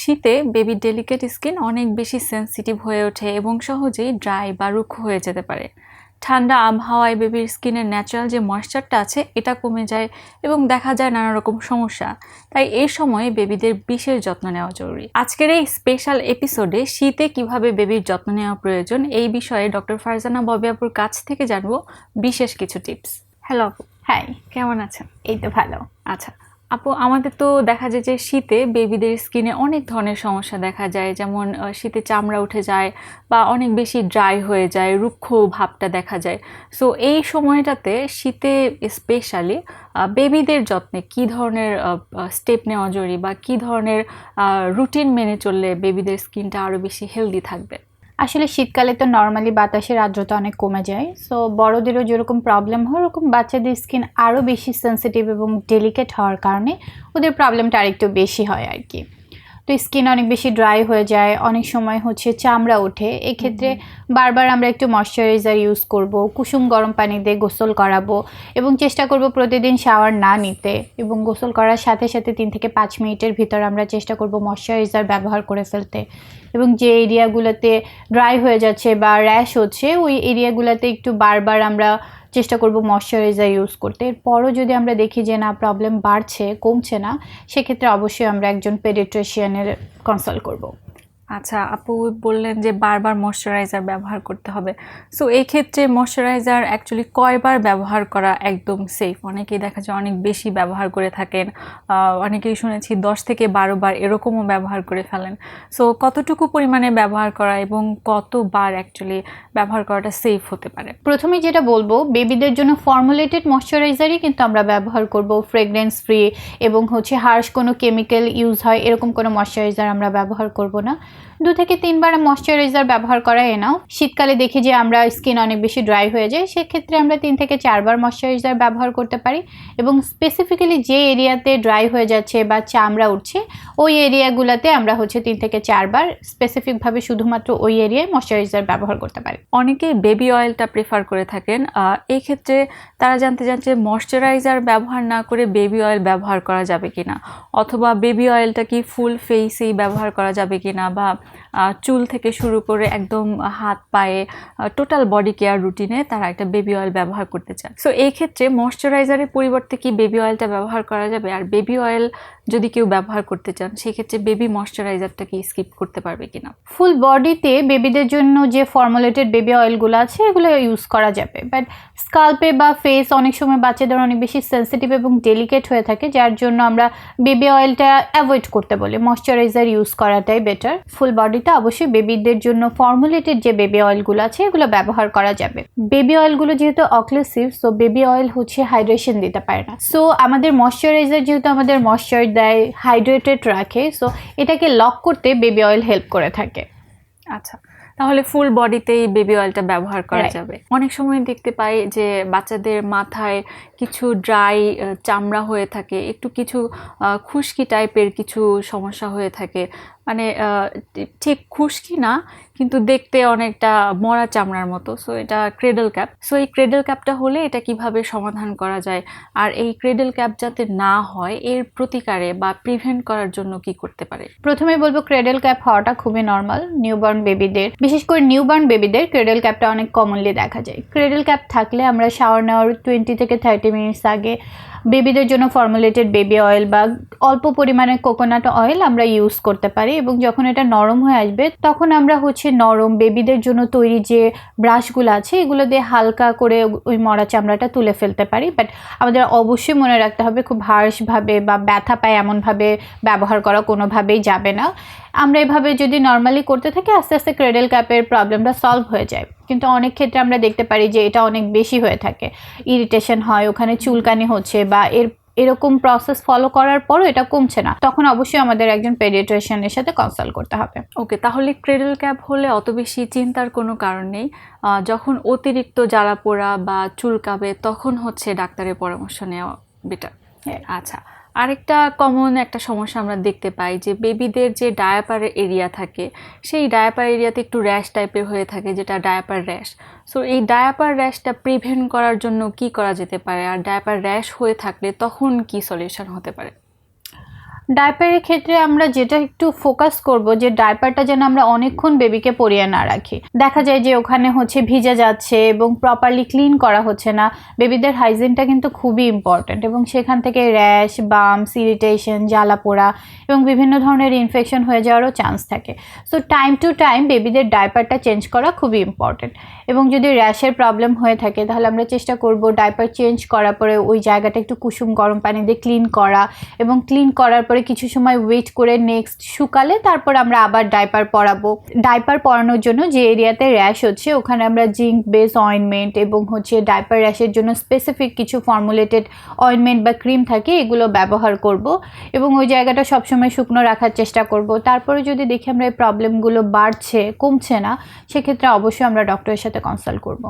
শীতে বেবির delicate skin অনেক বেশি সেনসিটিভ হয়ে ওঠে এবং সহজেই ড্রাই বা রুক্ষ হয়ে যেতে পারে। ঠান্ডা আবহাওয়ায় বেবির স্কিনের ন্যাচারাল যে ময়েশ্চারটা আছে এটা কমে যায় এবং দেখা যায় নানা রকম সমস্যা। তাই এই সময়ে বেবিদের বিশেষ যত্ন নেওয়া জরুরি। আজকের এই স্পেশাল এপিসোডে শীতে কীভাবে বেবির যত্ন নেওয়া প্রয়োজন এই বিষয়ে ডক্টর ফারজানা ববিয়াপুর কাছ থেকে জানব বিশেষ কিছু টিপস হ্যালো হাই কেমন আছেন? এই তো ভালো। আচ্ছা আপু, আমাদের তো দেখা যায় যে শীতে বেবিদের স্কিনে অনেক ধরনের সমস্যা দেখা যায়। যেমন শীতে চামড়া উঠে যায় বা অনেক বেশি ড্রাই হয়ে যায়, রুক্ষ ভাবটা দেখা যায়। সো এই সময়টাতে শীতে স্পেশালি বেবিদের যত্নে কি ধরনের স্টেপ নেওয়া জরুরি বা কি ধরনের রুটিন মেনে চললে বেবিদের স্কিনটা আরও বেশি হেলদি থাকবে? আসলে শীতকালে তো নর্মালি বাতাসের আর্দ্রতা অনেক কমে যায় সো বড়দেরও যেরকম প্রবলেম হয়, ওরকম বাচ্চাদের স্কিন আরও বেশি সেন্সিটিভ এবং ডেলিকেট হওয়ার কারণে ওদের প্রবলেমটা আরেকটু বেশি হয় আর কি। তো স্কিন অনেক বেশি ড্রাই হয়ে যায় অনেক সময় হচ্ছে চামড়া ওঠে। এক্ষেত্রে বারবার আমরা একটু ময়শ্চারাইজার ইউজ করব কুসুম গরম পানি দিয়ে গোসল করাবো এবং চেষ্টা করব প্রতিদিন শাওয়ার না নিতে এবং গোসল করার সাথে সাথে তিন থেকে পাঁচ মিনিটের ভিতর আমরা চেষ্টা করব ময়শ্চারাইজার ব্যবহার করে ফেলতে এবং যে এরিয়াগুলোতে ড্রাই হয়ে যাচ্ছে বা র্যাশ হচ্ছে ওই এরিয়াগুলোতে একটু বারবার আমরা চেষ্টা করব ময়শ্চারাইজার ইউজ করতে। এরপরও যদি আমরা দেখি যে না প্রবলেম বাড়ছে, কমছে না, সেক্ষেত্রে অবশ্যই আমরা একজন পেডিট্রিশিয়ানের কনসাল্ট করব। আচ্ছা আপু বললেন যে বারবার ময়শ্চারাইজার ব্যবহার করতে হবে। সো এই ক্ষেত্রে ময়শ্চারাইজার অ্যাকচুয়ালি কয়বার ব্যবহার করা একদম সেফ অনেকেই দেখা যায় অনেক বেশি ব্যবহার করে থাকেন। অনেকেই শুনেছি দশ থেকে বারো বার এরকমও ব্যবহার করে ফেলেন। সো কতটুকু পরিমাণে ব্যবহার করা এবং কতবার অ্যাকচুয়ালি ব্যবহার করাটা সেফ হতে পারে? প্রথমে যেটা বলব বেবিদের জন্য ফর্মুলেটেড ময়শ্চারাইজারই কিন্তু আমরা ব্যবহার করব। ফ্রেগরেন্স ফ্রি এবং হচ্ছে হার্শ কোনো কেমিক্যাল ইউজ হয়, এরকম কোনো ময়শ্চারাইজার আমরা ব্যবহার করব না। দু থেকে তিনবার ময়শ্চারাইজার ব্যবহার করা এনাও শীতকালে দেখি যে আমরা স্কিন অনেক বেশি ড্রাই হয়ে যায়, সেক্ষেত্রে আমরা তিন থেকে চারবার ময়শ্চারাইজার ব্যবহার করতে পারি। এবং স্পেসিফিক্যালি যে এরিয়াতে ড্রাই হয়ে যাচ্ছে বা চামড়া উঠছে ওই এরিয়াগুলোতে আমরা হচ্ছে তিন থেকে চারবার স্পেসিফিকভাবে শুধুমাত্র ওই এরিয়ায় ময়শ্চারাইজার ব্যবহার করতে পারি। অনেকেই বেবি অয়েলটা প্রেফার করে থাকেন। এই ক্ষেত্রে তারা জানতে চান যে ময়শ্চারাইজার ব্যবহার না করে বেবি অয়েল ব্যবহার করা যাবে কিনা? অথবা বেবি অয়েলটা কি ফুল ফেসেই ব্যবহার করা যাবে কি না বা চুল থেকে শুরু করে একদম হাত, পায়ে টোটাল বডি কেয়ার রুটিনে তারা একটা বেবি অয়েল ব্যবহার করতে চান। সো এই ক্ষেত্রে ময়শ্চারাইজারের পরিবর্তে কি বেবি অয়েলটা ব্যবহার করা যাবে? আর বেবি অয়েল যদি কেউ ব্যবহার করতে চান, সেক্ষেত্রে বেবি ময়শ্চারাইজারটা কি স্কিপ করতে পারবে কিনা? ফুল বডিতে বেবিদের জন্য যে ফর্মুলেটেড বেবি অয়েলগুলো আছে, এগুলো ইউজ করা যাবে। বাট স্কাল্পে বা ফেস অনেক সময় বাচ্চাদের অনেক বেশি সেনসিটিভ এবং ডেলিকেট হয়ে থাকে, যার জন্য আমরা বেবি অয়েলটা অ্যাভয়েড করতে বলি। ময়শ্চারাইজার ইউজ করাটাই বেটার ফুল বডিতে অবশ্যই বেবিদের জন্য ফর্মুলেটেড যে বেবি অয়েলগুলো আছে, এগুলো ব্যবহার করা যাবে। বেবি অয়েলগুলো যেহেতু অক্লেসিভ সো বেবি অয়েল হচ্ছে হাইড্রেশন দিতে পারে না। সো আমাদের ময়শ্চারাইজার যেহেতু আমাদের ময়শ্চার দেয় হাইড্রেটেড রাখে সো এটাকে লক করতে বেবি অয়েল হেল্প করে থাকে। আচ্ছা। তাহলে ফুল বডিতেই বেবি অয়েলটা ব্যবহার করা যাবে। অনেক সময় দেখতে পাই যে বাচ্চাদের মাথায় কিছু ড্রাই চামড়া হয়ে থাকে একটু কিছু খুশকি টাইপের কিছু সমস্যা হয়ে থাকে। মানে ঠিক খুশকি না কিন্তু দেখতে অনেকটা মরা চামড়ার মতো। সো এটা ক্রেডল ক্যাপ সো এই ক্রেডল ক্যাপটা হলে এটা কীভাবে সমাধান করা যায়? আর এই ক্রেডল ক্যাপ যাতে না হয় এর প্রতিকারে বা প্রিভেন্ট করার জন্য কি করতে পারে? প্রথমে বলব ক্রেডেল ক্যাপ হওয়াটা খুবই নর্মাল নিউবর্ন বেবিদের বিশেষ করে নিউবর্ন বেবিদের ক্রেডেল ক্যাপটা অনেক কমনলি দেখা যায়। ক্রেডেল ক্যাপ থাকলে আমরা শাওয়ার নেওয়ার টোয়েন্টি থেকে থার্টি মিনিটস আগে বেবিদের জন্য ফর্মুলেটেড বেবি অয়েল বা অল্প পরিমাণে কোকোনাট অয়েল আমরা ইউজ করতে পারি এবং যখন এটা নরম হয়ে আসবে, তখন আমরা হচ্ছে নরম বেবিদের জন্য তৈরি যে ব্রাশগুলো আছে, এগুলো দিয়ে হালকা করে ওই মরা চামড়াটা তুলে ফেলতে পারি। বাট আমাদের অবশ্যই মনে রাখতে হবে খুব হার্শভাবে বা ব্যথা পায় এমনভাবে ব্যবহার করা কোনোভাবেই যাবে না। আমরা এভাবে যদি নর্মালি করতে থাকি, আস্তে আস্তে ক্রেডেল ক্যাপের প্রবলেমটা সলভ হয়ে যায়। কিন্তু অনেক ক্ষেত্রে আমরা দেখতে পারি যে এটা অনেক বেশি হয়ে থাকে। ইরিটেশন হয় ওখানে চুলকানি হচ্ছে বা এর এরকম প্রসেস ফলো করার পরও এটা কমছে না। তখন অবশ্যই আমাদের একজন পেডিয়াট্রিশিয়ানের সাথে কনসাল্ট করতে হবে। ওকে তাহলে ক্রেডল ক্যাপ হলে অত বেশি চিন্তার কোনো কারণ নেই। যখন অতিরিক্ত জ্বালা পোড়া বা চুলকাবে তখন হচ্ছে ডাক্তারের পরামর্শ নেওয়া বেটার। আচ্ছা আরেকটা কমন একটা সমস্যা আমরা দেখতে পাই যে বেবিদের যে ডায়াপার এরিয়া থাকে, সেই ডায়াপার এরিয়াতে একটু র্যাশ টাইপের হয়ে থাকে যেটা ডায়াপার র্যাশ সো এই ডায়াপার র্যাশটা প্রিভেন্ট করার জন্য কি করা যেতে পারে? আর ডায়াপার র্যাশ হয়ে থাকলে তখন কি সলিউশন হতে পারে? ডাইপারের ক্ষেত্রে আমরা যেটা একটু ফোকাস করব, যে ডাইপারটা যেন আমরা অনেকক্ষণ বেবিকে পরিয়ে না রাখি। দেখা যায় যে ওখানে হচ্ছে ভিজে যাচ্ছে এবং প্রপারলি ক্লিন করা হচ্ছে না। বেবিদের হাইজিনটা কিন্তু খুবই ইম্পর্ট্যান্ট এবং সেখান থেকে র্যাশ বামস ইরিটেশন জ্বালা পোড়া এবং বিভিন্ন ধরনের ইনফেকশন হয়ে যাওয়ারও চান্স থাকে। সো টাইম টু টাইম বেবিদের ডাইপারটা চেঞ্জ করা খুবই ইম্পর্ট্যান্ট এবং যদি র্যাশের প্রবলেম হয়ে থাকে, তাহলে আমরা চেষ্টা করব ডাইপার চেঞ্জ করার পরে ওই জায়গাটা একটু কুসুম গরম পানি দিয়ে ক্লিন করা এবং ক্লিন করার পরে কিছু সময় ওয়েট করে নেক্সট শুকালে তারপর আমরা আবার ডাইপার পরাবো। ডাইপার পরানোর জন্য যে এরিয়াতে র্যাশ হচ্ছে, ওখানে আমরা জিঙ্ক বেস অয়েনমেন্ট এবং হচ্ছে ডাইপার র্যাশের জন্য স্পেসিফিক কিছু ফর্মুলেটেড অয়েনমেন্ট বা ক্রিম থাকে, এগুলো ব্যবহার করব এবং ওই জায়গাটা সবসময় শুকনো রাখার চেষ্টা করব। তারপরে যদি দেখি আমরা এই প্রবলেমগুলো বাড়ছে, কমছে না, সেক্ষেত্রে অবশ্যই আমরা ডক্টরের সাথে কনসাল্ট করব।